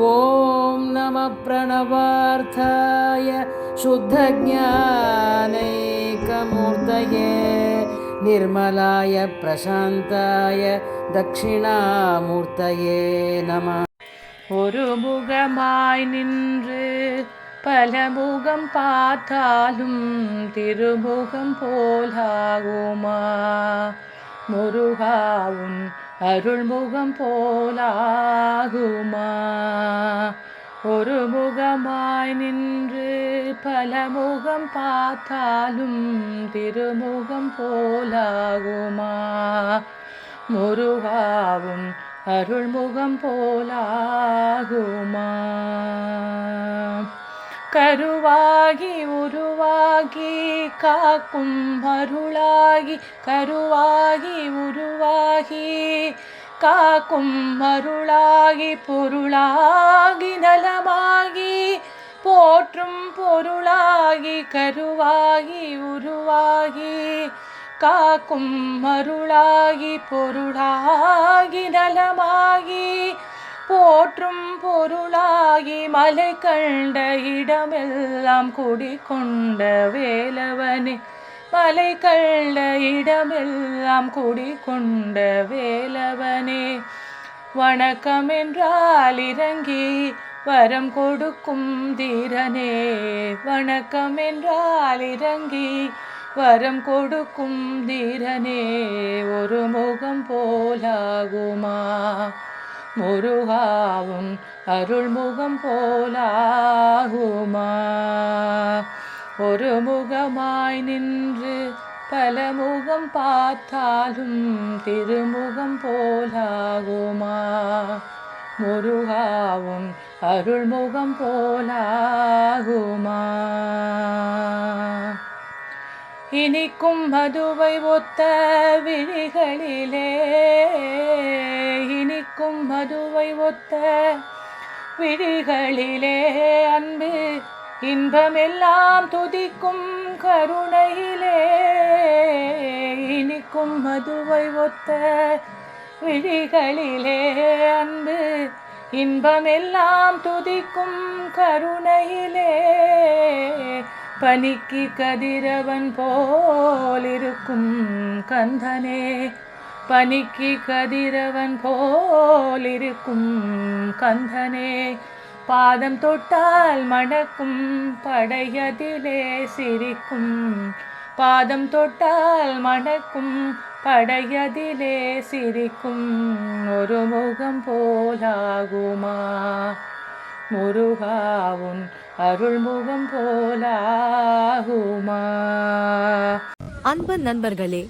ॐ नमः प्रणवार्थाय शुद्धज्ञानैकमूर्तये निर्मलाय प्रशान्ताय दक्षिणामूर्तये नमः ஒரு முகமாய் நின்று பல முகம் பார்த்தாலும் திருமுகம் போலாகுமா முருகாவும் அருள்முகம் போலாகுமா? ஒரு முகமாய் நின்று பல முகம் பார்த்தாலும் திருமுகம் போலாகுமா? முருகாவும் அருள்முகம் போலாகுமா? கருவாகி ஆகி காக்கும் அருளாகி கருவாகி உருவாகி. காக்கும் அருளாகி பொருளாகி நலமாகி. போற்றும் பொருளாகி கருவாகி உருவாகி. காக்கும் அருளாகி பொருளாகி பொருளாகி மலை கண்ட இடமெல்லாம் குடிக்கொண்ட வேலவனே. மலை கண்ட இடமெல்லாம் குடிக்கொண்ட வேலவனே. வணக்கம் என்றால் இறங்கி வரம் கொடுக்கும் தீரனே. வணக்கம் என்றால் இறங்கி வரம் கொடுக்கும் தீரனே. ஒரு முகம் போலாகுமா? முருகாவும் அருள்முகம் போலாகுமா ஒரு முகமாய் நின்று பல முகம் பார்த்தாலும் திருமுகம் போலாகுமா? முருகாவும் அருள்முகம் போலாகுமா? இனிக்கும் மதுவை ஒத்த விழிகளிலே இனிக்கும் மதுவை ஒத்த விழிகளிலே அன்பு இன்பமெல்லாம் துதிக்கும் கருணையிலே. இனிக்கும் மதுவை ஒத்த விழிகளிலே அன்பு இன்பமெல்லாம் துதிக்கும் கருணையிலே. பனிக்கு கதிரவன் போலிருக்கும் கந்தனே பனிக்கு கதிரவன் போலிருக்கும் கந்தனே. பாதம் தொட்டால் மணக்கும் படையதிலே சிரிக்கும். பாதம் தொட்டால் மணக்கும் படையதிலே சிரிக்கும். ஒரு முகம் போலாகுமா? முருகாவும் அருள்முகம் போலாகுமா? அன்பு நண்பர்களே